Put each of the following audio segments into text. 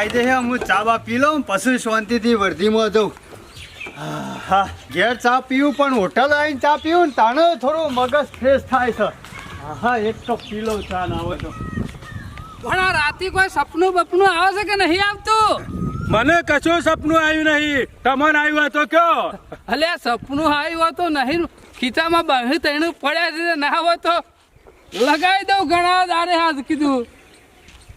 આવી જશે હું ચા બા પી લઉં પછી શાંતિથી વર્ધીમાં જઉં. હા ઘેર ચા પીવું પણ હોટલ આવીને ચા પીવું ને તાણે થોડું મગજ ફ્રેશ થાય છે. હા એક કપ પી લઉં ચા ના હોય તો પણ આ રાતે કોઈ સપનું બપનું આવે છે કે નહીં આવતું? મને કશું સપનું આવ્યું નહીં. તમને આવ્યું હતો તો કયો અલે સપનું આવ્યું તો નહીં. ખીચામાં બાંધી તૈણું પડ્યા છે ના હોય તો લગાવી દઉં ઘણા દાડે હાથ કીધું.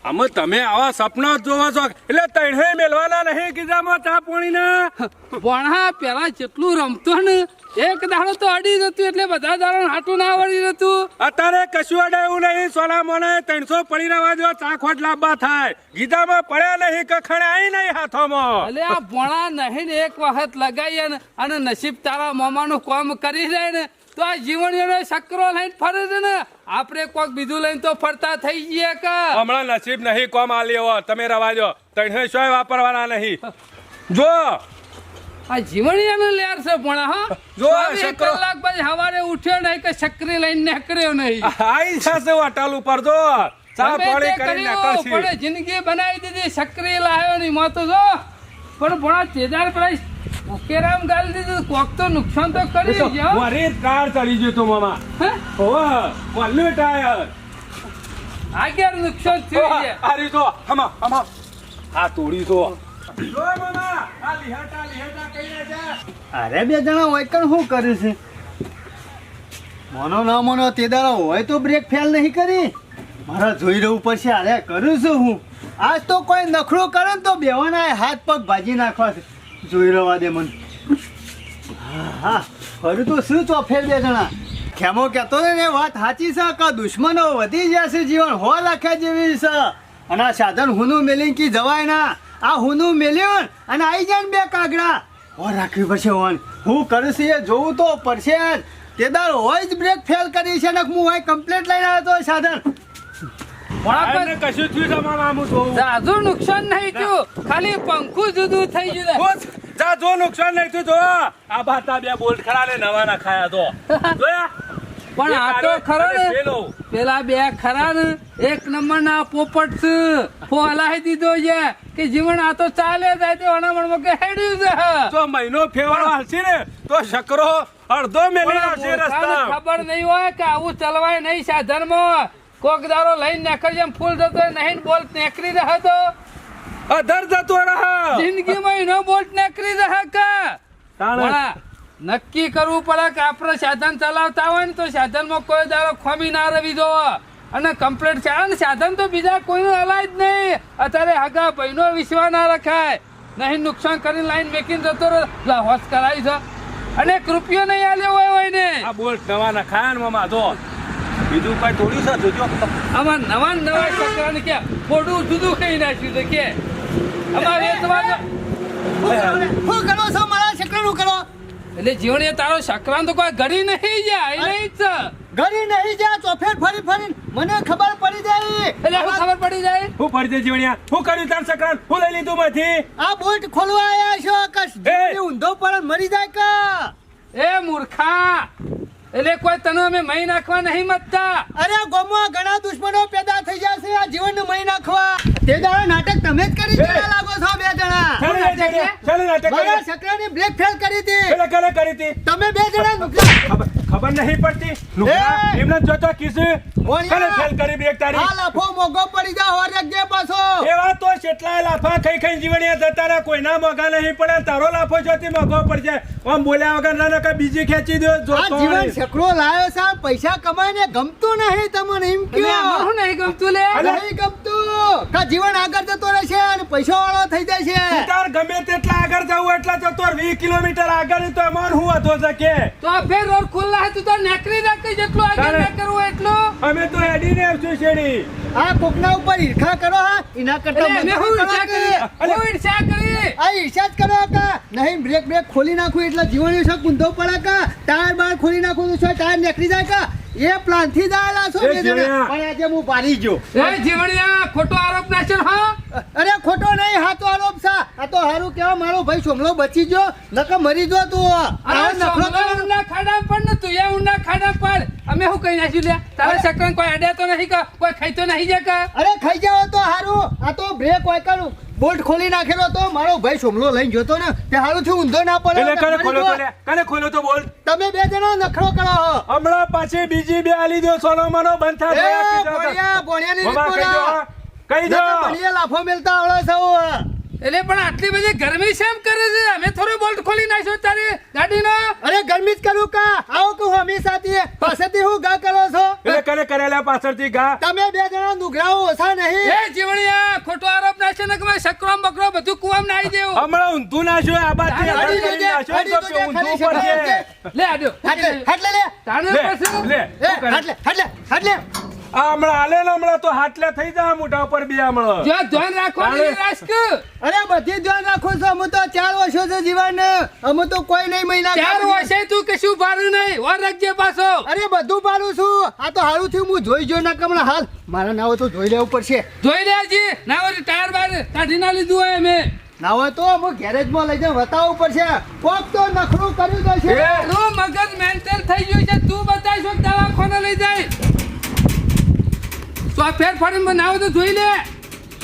આમાં તમે આવા સપના જોવો છો. એટલે તણે મેલવાના નહીં કીધામાં ચા પાણીના. ભણા પેલા જેટલું રમતો ને એક દાડો તો અડી જતું એટલે બધા દાડો હાટું ના વળી જતું. અત્યારે કશું અડે એવું નહીં. સોના મોને ત્રણસો પડી રહેવા જો ચા ખોટ લાંબા થાય. ગીધામાં પડ્યા નહીં કખણે આવી નહીં હાથોમાં. એટલે આ ભણા નહીં ને એક વખત લગાવીએ ને અને નસીબ તારા મામાનું કામ કરી જાય ને તો આ જીવણીનો સકરો લઈને ફરે છે ને. આપણે કોક બીજું લઈને તો ફરતા થઈ જઈએ કે. હમણાં નસીબ નહીં કોમ આલી એવો. તમે રવાજો તણે શોય વાપરવાના નહીં. જો. આ જીવણીયાનું લેર છે પણ હા. જો કલાક પછી સવારે ઉઠ્યો નહીં કે સકરી લઈને નીકળ્યો નહીં. આઈ જશે વાટાલ ઉપર જો. ચા પાણી કર્યું, કરશી પણ જિંદગી બનાવી દીધી સકરી લાવ્યો નહીં મો તો જો. પણ ભણા તેદાર પેલા ઉકેરામ ગાલ દીધું. કોક તો નુકસાન તો કરી ગયો મારે ટાયર ચડી ગયો તો મામા. હે? ઓહ મલ્લું ટાયર. આગળ નુકસાન થયું છે? અરે તો. હમા હમા આ તોડી તો. જો મામા આ લિહાટા લિહાટા કઈને જા અરે બે જણા હોય કણ શું કર્યું છે? મોનો ના મોનો તે દાડા હોય તો બ્રેક ફેલ નહીં કરી. મારા જોઈ રહ્યું પડશે અરે કરું છું હું. આજ તો કોઈ નખરો કરે ને તો બેવાના હાથ પગ ભાજી નાખવા છે. જોઈ રહેવા દે મને. હા, ફરું તો શું ચોફેર બે જણા? ખેમો કહેતો ને, વાત સાચી છે, કે દુશ્મનો વધી જશે જીવન હો લાખ્યા જેવી છે. અને આ સાધન હુનું મેલીને કી જવાય ના? આ હુનું મેલ્યું અને આવી જાય બે કાગડા. હો રાખવી પડશે હોન હું કરું છું એ જોવું તો પડશે જ. તે હોય જ બ્રેક ફેલ કરી છે ને, હું હોય કમ્પ્લેટ લઈને આવ્યો સાધન. કશું થયું છે મામા હું જોઉં જાજુ નુકસાન નહીં થયું. ખાલી પંખું જુદું થઈ ગયું બસ, નુકસાન નહીં થયું. જો આ બાતા બે બોલ્ટ ખરા ને નવા ના ખાયા તો જોયા પણ આ તો ખરો ને. પેલા. બે ખરા ને. એક નંબર ના પોપટ ફોલાઈ દીધો છે કે જીવન આ તો ચાલે જાય તે અનામણમાં કે હેડ્યું છે. તો મહિનો ફેવર હાલશે ને તો શકરો અડધો મેલી છે રસ્તા. ખબર નહીં હોય કે આવું ચલવાય નહીં સાધનમાં. કોક દારો લઈને નેકર જેમ ફૂલ હોય નહીં બોલ્ટ નેકરી રહે તો? અધર જતો રહે. જિંદગીમાં એનો બોલ્ટ નેકરી રહે કે. નક્કી કરવું પડે કે આપણે સાધન ચલાવતા હોય ને તો સાધનમાં કોઈ દારો ખોમી ના રવી જો. અને કમ્પ્લેટ છે. ને સાધન તો બીજા કોઈનું હલાય જ નહીં. અત્યારે હગા ભાઈનો વિશ્વા ના રખાય. નહીં નુકસાન કરીને લાઈન મેકીને જતો રહે હોશ કરાવી છે. અને એક રૂપિયો નહીં આલ્યો હોય હોય ને. આ બોલ્ટ નવા ના ખાયા ને મામા જો. બીજું કઈ થોડી છે? જોજો. આમાં નવા નવા છોકરાને કે ખોટું જુદું કઈ નાખ્યું છે કે. અમારે શું કરો છો? મારા છોકરાનું કરો? એટલે જીવન એ તારો સંક્રાંત તો કોઈ ઘડી નહીં જાય નહીં જ. ઘડી નહીં જા ચોફેર ફરી ફરી મને ખબર પડી જાય. એટલે હવે ખબર પડી જાય? હું ફરજે જીવણિયા. હું કર્યું તાર સકરાન હું લઈ લીધું માંથી. આ બોટ ખોલવા આયા છો કશ ઊંધો પડે મરી જાય કા? એ મૂર્ખા. એટલે કોઈ તને અમે મહી નાખવા નહીં મતતા અરે ગોમમાં ઘણા દુશ્મનો પેદા થઈ જશે આ જીવન મહી નાખવા. તે દાડા નાટક તમે જ કરી દેવા લાગો છો બે જણા. ચાલે નાટક ચાલે નાટક મારા છકરાની બ્લેક ફેલ કરી હતી. કરી હતી. તમે બે જણા નુકસાન ખબર નહીં પડતી? એમને જોતો કિસે મોણિયા! કને ફેલ કરી બ્રેક તારી આ લાફો મોગો પડી જા હોરેક જે પાછો! એવા તો કેટલા લાફા ખાઈ ખાઈ જીવણીયા જતા રહ્યા કોઈના મોગા નહીં પડે. તારો લાફો જોતી મોગો પડી જાય આમ બોલ્યા વગર ના નકા બીજી ખેંચી દો આ જીવન સકરો લાયો છે પૈસા કમાઈને ગમતું નહીં તમને એમ કયો? નહીં ગમતું લે? નહીં ગમતું. કા જીવન આગળ જતો રહેશે અને પૈસા વાળો થઈ જશે? તાર ગમે આગળ જવું એટલા તો તો 20 કિલોમીટર આગળ તો એમાં હું હતો છે કે? તો આ ફેર રોડ ખુલ્લા હે તું તો નેકરી નાખી જેટલું આગળ ના કરવું એટલું. અમે તો હેડીને આવશું શેડી. આ કોકના ઉપર ઈર્ખા કરો હા? એના કરતા મને કરો ઈર્ષા કરી? હું ઈર્ષા કરી? આ ઈર્ષા જ કરો કા? નહીં બ્રેક બ્રેક ખોલી નાખું એટલે જીવન વિશે કુંધો પડે કા? ટાયર બાર ખોલી નાખું તો શું ટાયર નેકરી જાય કા? એ પ્લાનથી જ આયેલા છો બે જણા. પણ આજે હું પાડી ગયો. એ જીવણિયા ખોટો આરોપ નાખ્યો ને, હા? અરે ખોટો નહીં હાથો આરોપ છે. આ તો હારું કેવા મારો ભાઈ સોમલો બચી ગયો નકર મરી ગયો તું. અરે સોમલા ખાડા પડ ને તું એ ઉના ખાડા પડ અમે શું કહી નાખ્યું લ્યા? તારે સકન કોઈ અડે તો નહીં કા કોઈ ખાઈ તો નહીં જે કા? અરે ખાઈ જાવ તો હારું. આ તો બ્રેક વાયકાનું બોલ્ટ ખોલી નાખેલો તો મારો ભાઈ સોમલો લઈને જોતો ને તે હારું થી ઊંધો ના પડે. એટલે કને મરી ખોલો તો. કને ખોલો તો બોલ? તમે બે જણા નખરો કરો હો. હમણાં પાછી બીજી બે આલી દો સોનો મનો બંધ થાય ભણ્યા મામા રીત કહી દો નકર લાફો મેલતા આવડે છે હો. એટલે પણ આટલી બધી ગરમી શેમ કરે છે? અમે થોડો બોલ્ટ ખોલી નાખ્યો તારી ગાડીનો. અરે ગરમી જ કરું કા? આવો કે હું અમી સાથે પાછળથી હું ગા કરો છો? એટલે કરે કરેલા પાછળથી ગા તમે બે જણા નુગરાઓ ઓછા નહીં. એ જીવણિયા ખોટો આરોપ નાખે ને કે મેં શકરો બકરો બધું કુવામ નાઈ દેવું. હમણાં ઊંધું નાખ્યું આ બાજુ થી કરીને જજે, નાખ્યું જજે, ઊંધું પર છે લે આડ્યો. હાટલે લે લે, લે. હાટલે હાટલે હાટલે આ હમણાં ને હમણાં તો હાટલા થઈ ઉપર બે હમણાં જો ધ્યાન રાખો અરે બધી ધ્યાન રાખો છો અમે તો ચાર વર્ષો છે જીવન અમે તો કોઈ નહીં મહિના ચાર વર્ષે તું કશું ભાડું નહીં ઓર રાખજે પાછો. અરે બધું પાડું છું આ તો હારું થયું હું જોઈ જોઈ ના કમણા હાલ. મારા નાવ તો જોઈ લેવું પડશે. જોઈ લેજી ના વળી ટાયર બાર કાઢી ના લીધું હોય ના હોય તો અમે ગેરેજમાં લઈ જઈને બતાવવું પડશે. કોક તો નખરું કર્યું જશે મગજ મેન્ટલ થઈ ગયું છે તું બતાવીશ દવાખાને લઈ જાય. તો આ ફેર ફરીને નાવ તો જોઈ લે.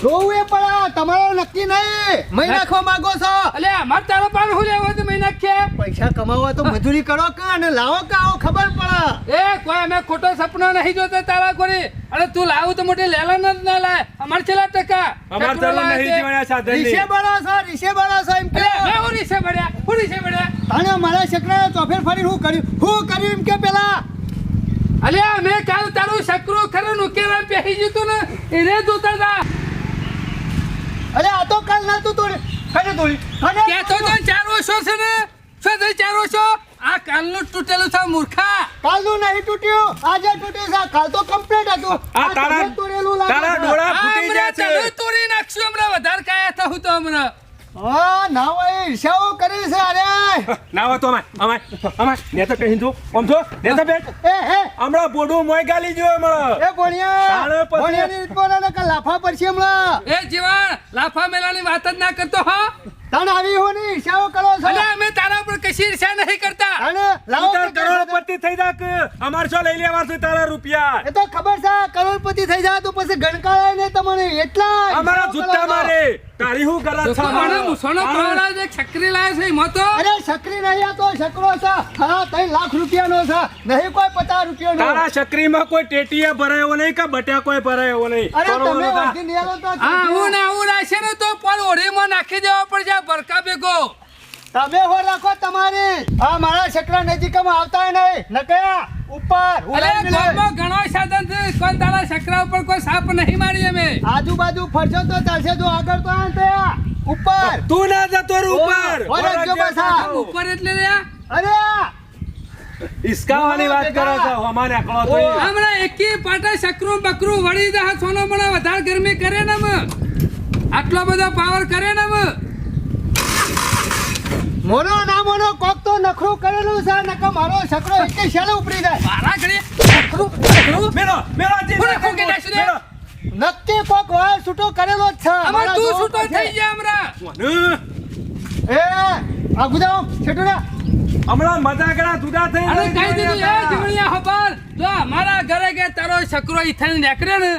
જોવું એ પણ તમારો નક્કી નહીં. મહી નાખવા માંગો છો? અલે અમાર તારો પાન હું લેવો તો મહી નાખે. પૈસા કમાવા તો મજૂરી કરો કે અને લાવો કે આવો ખબર પડે. એ કોઈ અમે ખોટો સપનો નહીં જોતા તારા કોરી. અરે તું લાવું તો મોટી લેલા ન ના લાય. અમાર છેલ્લા ટકા. અમાર લાવે નહીં છે. જીવણ્યા સાધન રીશે બળો છો રીશે બળો છો એમ કે. મે હું રીશે પડ્યા હું રીશે પડ્યા અને મારા છોકરાએ ચોફેર ફરી હું કર્યું? હું કર્યું એમ કે પેલા? અલે મેં કાલ તારું શકરો ખરું ઉકેલા પહેરી જતું ને એને જોતા હતા અલે આ તો કાલ ના તું તોડી. કને તોડી. કને કે તો ચાર વર્ષો છે ને? શું તો ચાર વર્ષો? આ કાલનું નું તૂટેલું છે મૂર્ખા. કાલનું નહીં તૂટ્યું આજે તૂટ્યું છે. કાલ તો કમ્પ્લીટ હતું. આ તારા તોડેલું લાગે તારા ડોળા ફૂટી ગયા છે. તોડી નાખશું હમણાં વધારે કાયા થયું તો હમણાં. હા ના હોય કરી છે અરે? ના તો અમાય અમાય અમાય જો એ હે હમણાં બોડું મોય ગાલી જો હમણાં. એ ભોણિયા તાણે પછી- ભોણિયાની ને લાફા પડશે હમણાં. એ જીવન લાફા મેલાની વાત જ ના કરતો હા. તાણ આવી હોની ની ઈર્ષાઓ કરો છો? અને અમે તારા પર કશી ઈર્ષા નહીં કરતા? અને લાવો કરોડપતિ થઈ જા કે અમાર છો લઈ લેવા છે તારા રૂપિયા. એ તો ખબર છે કરોડપતિ થઈ જાય તો પછી ગણકારાય ને તમને એટલા અમારા જૂતા મારે. તારી હું કરત છે મને અમારો? મૂછોનો જે છકરી લાય છે એમાં તો? અરે છકરી નહીં આ તો છકરો છે. હા તઈ લાખ રૂપિયાનો છે. નહીં કોઈ પચાસ રૂપિયાનો. તારા છકરીમાં કોઈ ટેટીયા ભરાયો નહીં કે બટ્યા કોઈ ભરાયો નહીં? અરે તમે વાંધી નિયાલો તો હા હું ને હું રાખશે ને તો પણ ઓઢીમાં નાખી દેવા પડશે ભરકા ભેગો. તમે હો રાખો તમારી. આ મારા છકરા નજીકમાં આવતા નહીં નકયા ઉપર અરે ગામમાં ઘણો સાધન છે. કોણ તારા છકરા ઉપર કોઈ સાપ નહીં મારી અમે? આજુબાજુ ફરજો તો ચાલશે તો આગળ તો આ ઉપર. તું ના જતો રે ઉપર. ઓ, ઓરે જો બસ ઉપર એટલે રે અરે. ઈસકાવાની વાત કરો છો અમારે અકળો તો હમણા એકી પાટા શકરું બકરું વળી દે સોનો મને વધારે ગરમી કરે ને મ. આટલો બધો પાવર કરે ને મ. મોનો ના મોનો કોક તો નખરું કરેલું છે નક મારો છકરો એક શેલે ઉપરી જાય મારા ઘરે શકરું બકરું. મેરો મેરો જી કોને કોકે નાખ્યું રે? મેલો. નક્કી કોક વાળ છૂટો કરેલો જ છે અમાર તું છૂટો થઈ ગયા હમણાં મને એ આ ગુદામ છેટુડા હમણાં મજાકડા જુદા થઈ અરે કઈ દીધું એ જીવણિયા. ખબર જો મારા ઘરે કે તારો શકરો થઈને નીકળે ને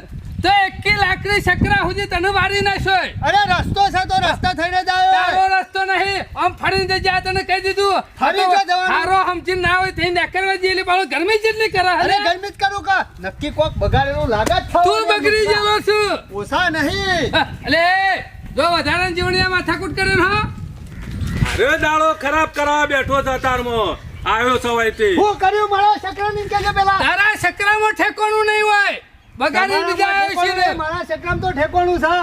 તો એકી લાકડી સકરા સુધી તને વારી નાખ્યો અરે રસ્તો છે તો રસ્તા થઈને તારો જાય રસ્તો નહીં. આમ ફરીને આ તને કહી દીધું ફરી તો જો જવાનું. હારો સમજીને ના હોય તે નકરવા જેલી પાછો ગરમી જેટલી કરે અરે ગરમી જ કરું કા? નક્કી કોક બગાડેલું લાગે જ છે. તું બગડી ગયેલો છું. ઓછા નહીં. અલે જો વધારે જીવણીયા માથાકૂટ કરે ને હા. અરે દાળો ખરાબ કરવા બેઠો છે તારમાં આવ્યો છો તે હું કર્યું મારા સકરા ની કે પેલા. તારા સકરામાં ઠેકોણું નહીં હોય. બગાડી બીજા આવ્યો છે ને. મારા ચક્રમ તો ઠેકોણું છે.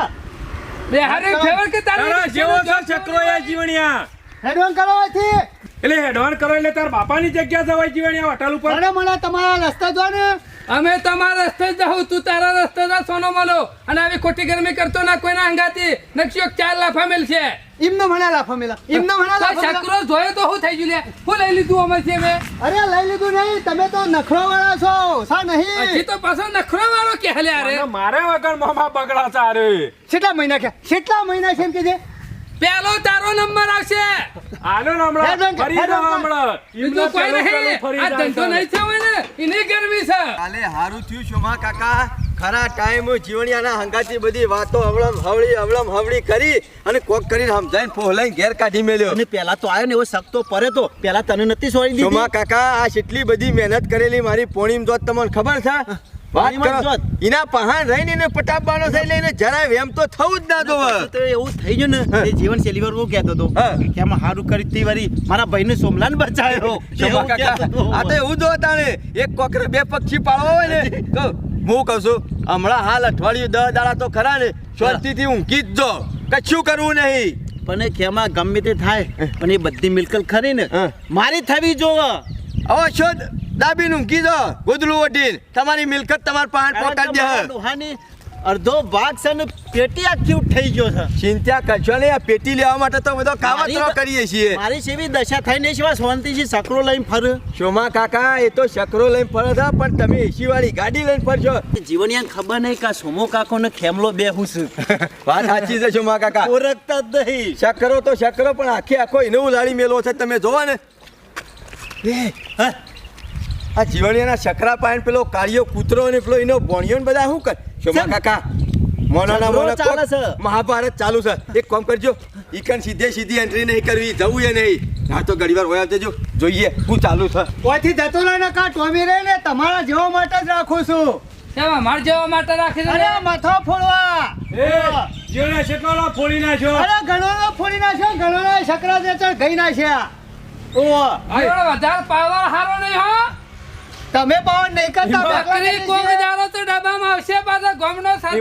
બે હારે ફેવર કે તારા તારા જેવો છે ચક્રો એ જીવણિયા. હેડવાન કરો અહીંથી. એટલે હેડવાન કરો એટલે તાર બાપાની જગ્યા જવાય જીવણિયા હોટલ ઉપર? અરે મને તમારા રસ્તા જો ને. અમે તમારા રસ્તે જાઉં તું તારા રસ્તે જા સોનો માલો. અને આવી ખોટી ગરમી કરતો ના કોઈના અંગાતી નકશો ચાર લાફા મેલ છે એમને મને લાફા મેલા એમને મને લાફા મેલા જોયો તો શું થઈ ગયું લે? શું લઈ લીધું અમે છે મે? અરે લઈ લીધું નહીં. તમે તો નખરો વાળા છો. સા હજી નહીં તો પાછો નખરો વાળો કે હલે અરે મારે વગર મોમાં બગડા ચારે કેટલા મહિના કે કેટલા મહિના છે એમ કે છે? પેલો તારો નંબર આવશે. આનો નંબર ફરી હમણાં. બીજું કોઈ નહીં આ ધંધો નહીં છે. હોય ને? એની ગરમી છે. કાલે હારું થયું શોભા કાકા. ખરા ટાઈમ જીવણિયાના હંગાતી બધી વાતો હવળમ હવળી હવળમ હવળી કરી અને કોક કરીને સમજાઈને પોહલાઈને ઘેર કાઢી મેલ્યો. અને પેલા તો આવ્યો ને એવો શકતો પરે તો. પેલા તને નથી સોળી દીધી? જોમા કાકા આ કેટલી બધી મહેનત કરેલી મારી પોણીમ જોત તમને ખબર છે? વાત કરો. જોત? એના પહાણ રહીને એને પટાપવાનો થઈ લઈને જરાય વેમ તો થવું જ ના દો તો એવું થઈ ગયું ને એ જીવન શૈલી પર હું કહેતો હતો. કે આમાં હારું કરી તી વારી મારા ભાઈને સોમલાન બચાવ્યો. આ તો એવું જો ને એક કોકરે બે પક્ષી પાળવા હોય ને તો હું કહું છું હમણાં હાલ અઠવાડિયું દસ દાડા તો ખરા ને શાંતિથી ઊંઘી જ જો કશું કરવું નહીં. પણ એ ખેમાં ગમે તે થાય પણ એ બધી મિલકત ખરી ને મારી થવી જોવે. હવે શોધ દાબીનું કીધો જો ગોદલું ઓઢીને. તમારી મિલકત તમારા કારણ કે દે. અડધો ભાગ છે ને પેટી આખી ઉઠાઈ ગયો છે. ચિંતા કરશો ને આ પેટી લેવા માટે તો બધો કાવતરો કરીએ છીએ. મારી સેવી દશા થઈ નહીં સિવાય શાંતિથી સકરો લઈને ફર. શોમા કાકા એ તો સકરો લઈને ફરો હતા પણ તમે એસી વાળી ગાડી લઈને ફરશો જીવનિયાને ખબર નહીં કે સોમો કાકો ને ખેમલો બે હું છું. વાત સાચી છે શોમા કાકા. ઓળખતા જ નહીં. સકરો તો સકરો પણ આખે આખો એને ઉલાડી મેલો છે તમે જોવો ને. એ, હા. આ જીવણિયાના શકરા પાયણ પેલો કાળિયો કૂતરો અને પેલો એનો ભોણિયો ને બધા શું કર? શોમા કાકા? મોનાના મોના ચાલે છે. મહાભારત ચાલુ છે. એક કામ કરજો ઈકન સીધે સીધી એન્ટ્રી નહીં કરવી જવું એ નહીં. હા તો ઘડીવાર હોય આવજો જોઈએ હું ચાલુ છે. ઓયથી જતો રહે ને કા ટોમી રે ને? તમારા જેવા માટે જ રાખું છું. કેમ માર જેવા માટે રાખી દે અરે માથો ફોડવા. એ જીવણે શેકવાનો ફોડી નાખ્યો. અરે ઘણો નો ફોડી નાખ્યો ઘણો નો શકરા જે ચડ ગઈ નાખ્યા. ઓ આ વધારે પાવર હારો નહીં હો. તમે પાવન નહીં કરતા બકરી કોંગ જારો તો ડબ્બામાં આવશે પાછા ગામનો સરપંચ.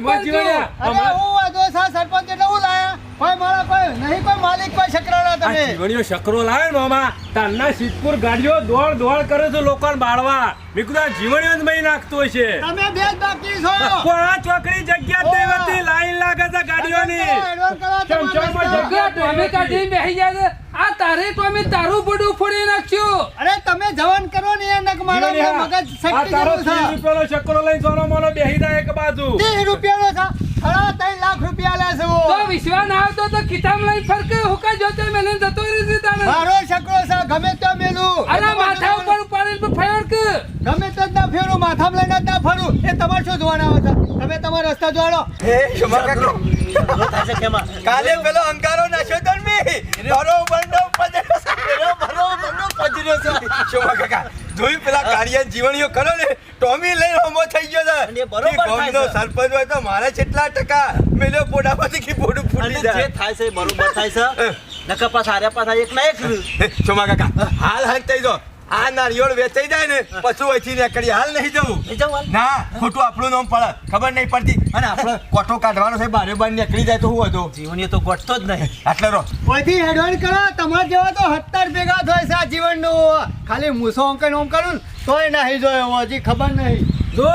અરે હું વાંધો છે સરપંચ એટલે હું લાયા? કોઈ મારા કોઈ નહીં કોઈ માલિક કોઈ શકરાના આ તમે. જીવણીઓ શકરો લાવે ને મામા. તારના સિદ્ધપુર ગાડીઓ દોડ દોડ કરે છે લોકોને બાળવા. મેં જીવણીઓ જ મહી નાખતો છે. તમે બે જ બાકી છો. પણ આ ચોકડી જગ્યા જ લાઈન લાગે છે ગાડીઓની. એડવાન્સ કરવા ચમ ચમ તમારે માં જગ્યા ટોમી કાઢીને બેસી જાય આ તારે ટોમી તારું બધું ફોડી નાખ્યું. અરે તમે જવાન કરો ને એ નક મારો મગજ શક્તિ તારો જેવું છે. ત્રીસ રૂપિયાનો શકરો લઈને સોનો મોનો બેહી જાય એક બાજુ. ત્રીસ રૂપિયાનો છે. ત્રણ લાખ રૂપિયા લે છે તો વિશ્વાસ ના આવતો તો કિતાબ લઈ ફરકે હુકા જોતે મેલે જતો રહી તાને મારો ગમે મેલું. અલા માથા ઉપર ઉપાડીને ફેર કે? ગમે તે ના ફેરું માથામાં લઈને ના ફરું. એ તમારે શું જોવાના આવે તમે તમારો રસ્તા જોડો હે શોમા કાકા કાલે પેલો અંકારો નાખ્યો તો મેં. બંડો છે. બંડો છે. શોભા કાકા, જોયું પેલા કાળિયા જીવણીઓ કરો ને? ટોમી લઈને હમો થઈ ગયો છે. બરોબર ગામનો સરપંચ હોય તો મારે કેટલા ટકા મેલ્યો પોડામાંથી કી પોડું ફૂટી ફૂટી જે થાય છે બરોબર થાય છે. નકર પાછા હાર્યા પાછા એક ના એક. હે, કાકા હાલ હાલ થઈ જો આ નારિયોળ વેચાઈ જાય ને પછી અહીંથી નીકળી હાલ નહીં જવું? ના ખોટું આપણું નામ પડે. ખબર નહીં પડતી. અને આપણે કોટો કાઢવાનો છે બારે બાર નીકળી જાય તો શું હતું? જીવનીએ તો ગોઠતો જ નહીં. આટલે રહો. ઓયથી હેડવાન કરો તમારા જેવા તો હત્તર ભેગા થાય છે આ જીવનનું. ખાલી મૂસો ઓમ કરું તોય નહીં જોયો હજી ખબર નહીં. જો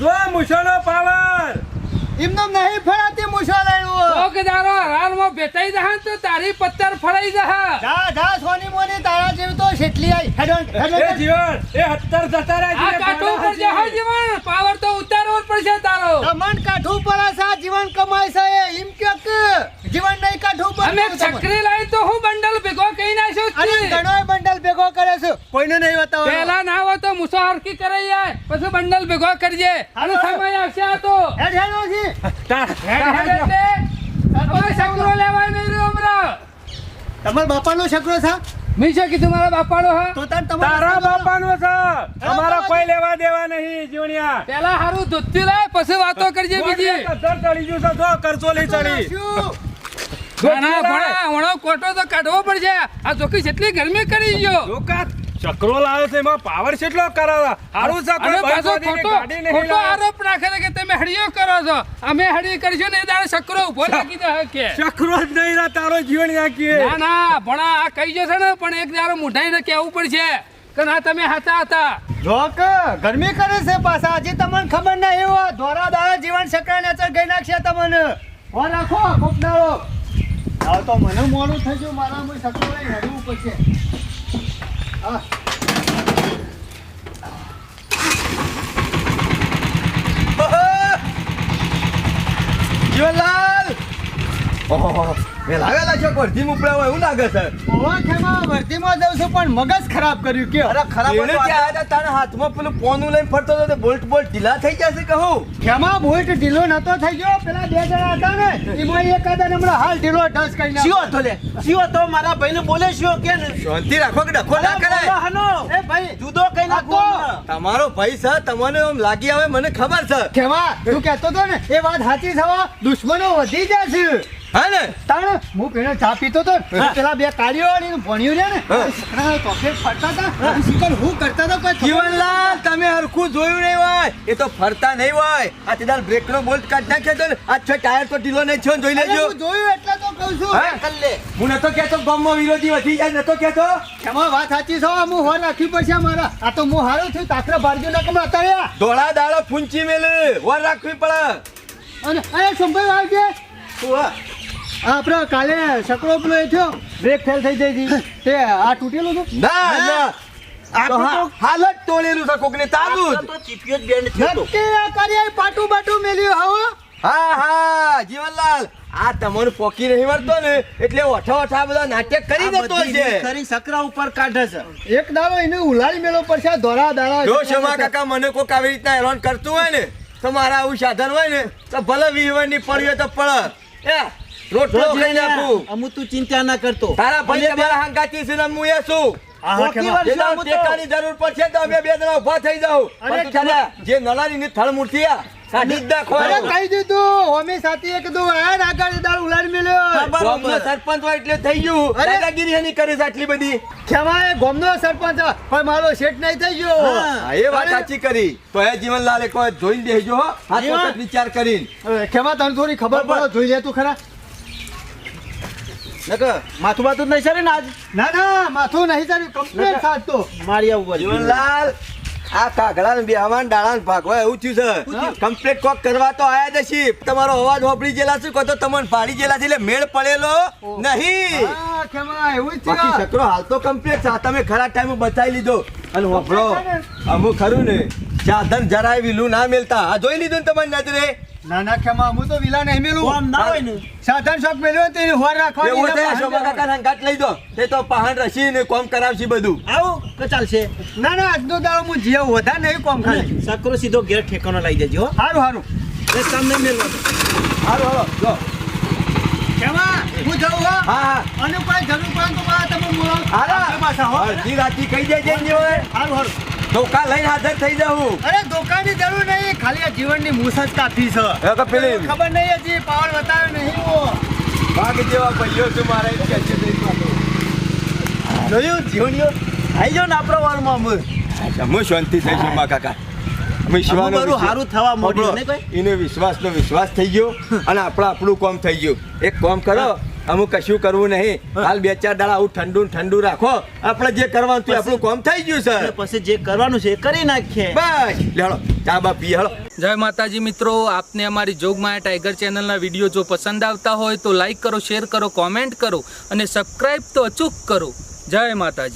જો મુછોનો પાવર. એમને નહીં ફળાતી મૂસો લઈને કોક દાડો હરારમાં ભેટાઈ જાય ને તો તારી પત્તર ફળાઈ જાય જા જા સોની મોની તારા જેવી તો શેટલી આઈ. હેડવાન એ હેડવાન જીવન એ હત્તર જતા રહ્યા આ કાઠું ઉપર પાડા જહાજ જીવન. પાવર તો ઉતારવો પડશે તારો. તમન કાઠું પર છે આ જીવન કમાય છે એ એમ કે કે? જીવન નહીં પડે અમે ચકરી લાવી તો હું બંડલ ભેગો કહી નાખ્યો અને ઘણો બંડલ ભેગો કરે છે. કોઈને નહીં બતાવો પહેલા ના હોય તો મુસો હરકી કરાઈ જાય પછી બંડલ ભેગો કરજે. અને સમય આવશે આ તો. હેડ હેડ ઓછી તા- હેડ હેડ એટલે હવે શકરો લેવાય નહીં રહ્યો હમણાં. તમારા બાપાનો છકરો છે? મેં શું કીધું મારા બાપાનો હા? તો તમારા તારા બાપાનો છે. તમારા કોઈ લેવા દેવા નહીં જીવણિયા. પેલા હારું ધોતી લાય પછી વાતો કરજે બીજી. ચડી ગયું છે કરજો લઈ ચડી. ઓણો કોટો તો કાઢવો પડશે. આ ચોકી જેટલી ગરમી કરી ગયો. ચક્રો લાવ્યો છે એમાં પાવર કેટલો કરાવે હારું છે કોઈ પાછો ખોટો ખોટો આરોપ નાખે કે તમે હળીઓ કરો છો. અમે હળી કરીશું ને એ દાડે શકરો ઊભો રાખી દે કે. ચક્રો જ નહીં તારો જીવન નાખીએ ના ના ભણા આ કહી જશે ને પણ એક દાડો મુઢાઈને કહેવું પડશે કે ના તમે હતા હતા. જો કે ગરમી કરે છે પાછા હજી તમને ખબર ના એવો ધોરા દાડા જીવન શકરા ને ગઈ નાખશે તમને. રાખો હવે તો મને મોડું થયું મારા કોઈ સકડો હેડવું પડશે. હા. જીવનલાલ! વેલા વેલા છો પરથી ઉપડા હોય એવું લાગે છે. ઓવા ખેમા ભરતીમાં જાઉં છું પણ મગજ ખરાબ કર્યું કે અરે ખરાબ એને ત્યાં હતા, તારા હાથમાં પેલું પોનું લઈને ફરતો હતો બોલ્ટ બોલ્ટ ઢીલા થઈ જશે કહું ખેમા બોલ્ટ ઢીલો નતો થઈ ગયો? પેલા બે જણા હતા ને એમાં એક હતા ને હમણાં હાલ ઢીલો ઢસ કરી નાખ્યો. હતો લે શિયો તો મારા ભાઈને બોલે શિયો કે શાંતિ રાખો કે ડખો ના કરાય? બોલો હનો. એ ભાઈ જુદો કઈ નાખો તમારો ભાઈ છે તમને આમ લાગી આવે મને ખબર છે. ખેમા તું કહેતો હતો ને એ વાત સાચી થવા દુશ્મનો વધી જાય છે હા ને? તાણ હું પેલા ચા પીતો તો પેલા બે કાળીઓ વાળી ભણ્યું રે ને. ચોકલેટ ફરતા હતા શીખર હું કરતા તો કોઈ જીવનલાલ તમે હરખું જોયું નહીં હોય. એ તો ફરતા નહીં હોય. આ તે દાલ બ્રેક નો બોલ્ટ કાઢ નાખ્યો તો આ છ ટાયર તો ઢીલો નહીં છો જોઈ લેજો. હું જોયું એટલે તો કહું છું. હા? કલ્લે હું નતો કહેતો ગમમાં વિરોધી વધી જાય નતો કહેતો. એમાં વાત સાચી છે? હું હોર રાખવી પડશે મારા. આ તો હું હારું છું તાકરા ભારજો ના કમરા અત્યારે ધોળા દાડા ફૂંચી મેલે હોર રાખવી પડે. અને અરે સંભાઈ આવજે આ? આપણો કાલે સકડો પેલો એ થયો. બ્રેક ફેલ થઈ જાય છે. તે આ તૂટેલું હતું ના ના. આ હા, હાલ તોડેલું છે કોકને આપણો તો ચીપિયો જ બેન્ડ થયો તો. કરી પાટું બાટું મેલ્યું હવો હા હા જીવનલાલ. આ તમને પોકી નહીં વળતો ને એટલે ઓઠા ઓઠા બધા નાટક કરી દેતો છે. ખરી સકરા ઉપર કાઢે છે. એક દાડો એને ઉલાળી મેળો પડશે દોરા દાડા જો શમા કાકા મને કોક આવી રીતના હેરાન કરતું હોય ને તો મારા આવું સાધન હોય ને તો ભલે વિહવાની પડી હોય તો પડે એ રોટલો ખાઈ નાખું અમુ તું ચિંતા ના કરતો. તારા ભાઈ તમારા હાંગાતી છે ને હું એ છું ટેકાની જરૂર પડશે તો અમે બે જણા ઊભા થઈ જાઉં. જે નળાની થળ મૂર્તિ આ સરપંચ હોય એટલે થઈ ગયું. અરે. દાદાગીરી કરે છે આટલી બધી. ખેમા ગોમનો સરપંચ પણ મારો શેઠ નહીં થઈ ગયો. હા. હા, એ વાત સાચી કરી. તો એ જીવનલાલ એક વાર જોઈને દેજો હો. હાથ વિચાર કરીને. હવે તને થોડી ખબર પડો જોઈ લે તું ખરા. નકર માથું બાથું નહીં સરે ને આજ? ના ના માથું નહીં ચાલ્યું કમ્પ્લેટ સાથ તો મારી આવું. જીવનલાલ આ કાગડા ને બેહવાન ડાળા ને ભાગવા એવું થયું છે. કમ્પ્લેટ કોક કરવા તો આયા જ છીએ તમારો અવાજ હોપડી જેલા છે કહો તો તમને પાડી જેલા છે એટલે મેળ પડેલો નહીં. એવું જ બાકી છકરો હાલ તો કમ્પ્લેટ છે. તમે ખરા ટાઈમે બતાવી લીધો. અને હોપડો અમુક ખરું ને. સાધન જરાય વિલું ના મેલતા. આ જોઈ લીધું ને તમારી નજરે? ના ના ખેમા હું તો વિલા નહીં મેલું આમ ના હોય ને. સાધન શોખ મેલ્યો તો હોર રાખવાની એવું એને શોભા કાકા ગાંઠ લઈ દો. તે તો પહાણ રસી ને કોમ કરાવશે બધું. આવું તો ચાલશે. ના ના આજનો દાડો હું જીવ વધારે નહીં કોમ ખાલી. સકરો સીધો ઘેર ઠેકાણો લઈ દેજો હો. સારું સારું એ તમને નહીં મેળવાનું હાલો જો. ખેમા હું જાઉં હા. હા અને કોઈ જરૂર પડે તો બા તમે હારા પાછા હો. રાતી કહી દેજે ને હોય. હારું સારું ધોકા લઈને હાજર થઈ જાઉં. અરે ધોકાની જરૂર નહીં. ખાલી આ જીવનની મૂસ જ કાફી છે. તો પેલી ખબર નહીં હજી? પાવર બતાવે નહીં હું. બાકી જેવા ભાઈઓ છું મારા કે છે. જોયું? જીવનીઓ આવી જાઓ ને આપણો વારમાં અમે. હું શાંતિ થઈ શોભા કાકા. વિશ્વાનો અમુક સારું થવા માંડ્યું ને એને વિશ્વાસનો વિશ્વાસ થઈ ગયો અને આપણું આપણું કોમ થઈ ગયું. એક કોમ કરો અમુક કશું કરવું નહીં. હાલ બે ચાર દાડા આવું ઠંડુ ઠંડુ રાખો. આપણે જે કરવાનું હતું આપણું કામ થઈ ગયું સર. પછી જે કરવાનું છે એ કરી નાખીએ. બસ. લેડો ચા બા પી હળો જય માતાજી મિત્રો આપને અમારી જોગમાયા ટાઈગર ચેનલના વીડિયો જો પસંદ આવતા હોય તો લાઈક કરો શેર કરો કોમેન્ટ કરો અને સબસ્ક્રાઈબ તો અચૂક કરો. જય માતાજી.